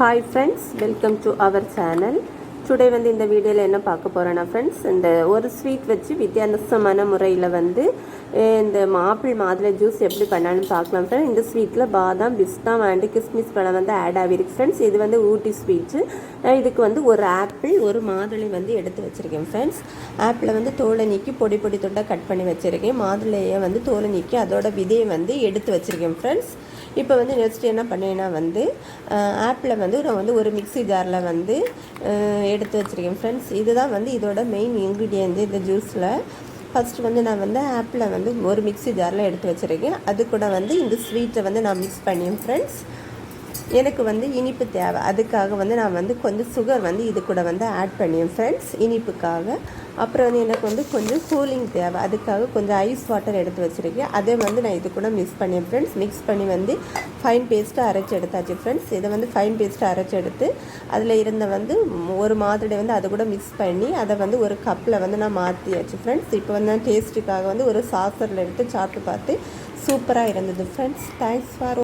Hi friends welcome to our channel today வந்து இந்த வீடியோவில் என்ன பார்க்க போகிறேன்னா ஃப்ரெண்ட்ஸ் இந்த ஒரு ஸ்வீட் வச்சு வித்தியாசமான முறையில் வந்து இந்த மாப்பிள் மாதுளை ஜூஸ் எப்படி பண்ணான்னு பார்க்கலாம் ஃப்ரெண்ட்ஸ் இந்த ஸ்வீட்டில் பாதாம் பிஸ்தா அண்டு கிஸ்மிஸ் பழம் வந்து ஆட் ஆகிருக்கு ஃப்ரெண்ட்ஸ் இது வந்து ஊட்டி ஸ்வீட்ஸு இதுக்கு வந்து ஒரு ஆப்பிள் ஒரு மாதுளை வந்து எடுத்து வச்சுருக்கேன் ஃப்ரெண்ட்ஸ் ஆப்பிளை வந்து தோலை நீக்கி பொடி பொடி தொட்டாக கட் பண்ணி வச்சுருக்கேன். மாதுளையை வந்து தோலை நீக்கி அதோட விதையை வந்து எடுத்து வச்சுருக்கேன் ஃப்ரெண்ட்ஸ் இப்போ வந்து நெக்ஸ்ட் என்ன பண்ணேன்னா வந்து ஆப்பில் வந்து நான் வந்து ஒரு மிக்ஸி ஜாரில் வந்து எடுத்து வச்சுருக்கேன். ஃப்ரெண்ட்ஸ் இதுதான் வந்து இதோட மெயின் இன்க்ரீடியன்ட் இந்த ஜூஸில் ஃபஸ்ட்டு வந்து நான் வந்து ஆப்பில் வந்து ஒரு மிக்சி ஜாரில் எடுத்து வச்சுருக்கேன். அது கூட வந்து இந்த ஸ்வீட்டை வந்து நான் மிக்ஸ் பண்ணியேன் ஃப்ரெண்ட்ஸ் எனக்கு வந்து இனிப்பு தேவை. அதுக்காக வந்து நான் வந்து கொஞ்சம் சுகர் வந்து இது கூட வந்து ஆட் பண்ணியேன் ஃப்ரெண்ட்ஸ் இனிப்புக்காக. அப்புறம் வந்து எனக்கு வந்து கொஞ்சம் கூலிங் தேவை. அதுக்காக கொஞ்சம் ஐஸ் வாட்டர் எடுத்து வச்சுருக்கேன். அதே வந்து நான் இது கூட மிக்ஸ் பண்ணியேன் ஃப்ரெண்ட்ஸ் மிக்ஸ் பண்ணி வந்து ஃபைன் பேஸ்ட்டாக அரைச்சி எடுத்தாச்சு. ஃப்ரெண்ட்ஸ் இதை வந்து ஃபைன் பேஸ்ட்டாக அரைச்சி எடுத்து அதில் இருந்த வந்து ஒரு மாதிரி வந்து அதை கூட மிக்ஸ் பண்ணி அதை வந்து ஒரு கப்பில் வந்து நான் மாற்றியாச்சு ஃப்ரெண்ட்ஸ் இப்போ வந்து நான் டேஸ்ட்டுக்காக வந்து ஒரு சாசரில் எடுத்து சாப்பிட்டு பார்த்து சூப்பராக இருந்தது. Friends thanks for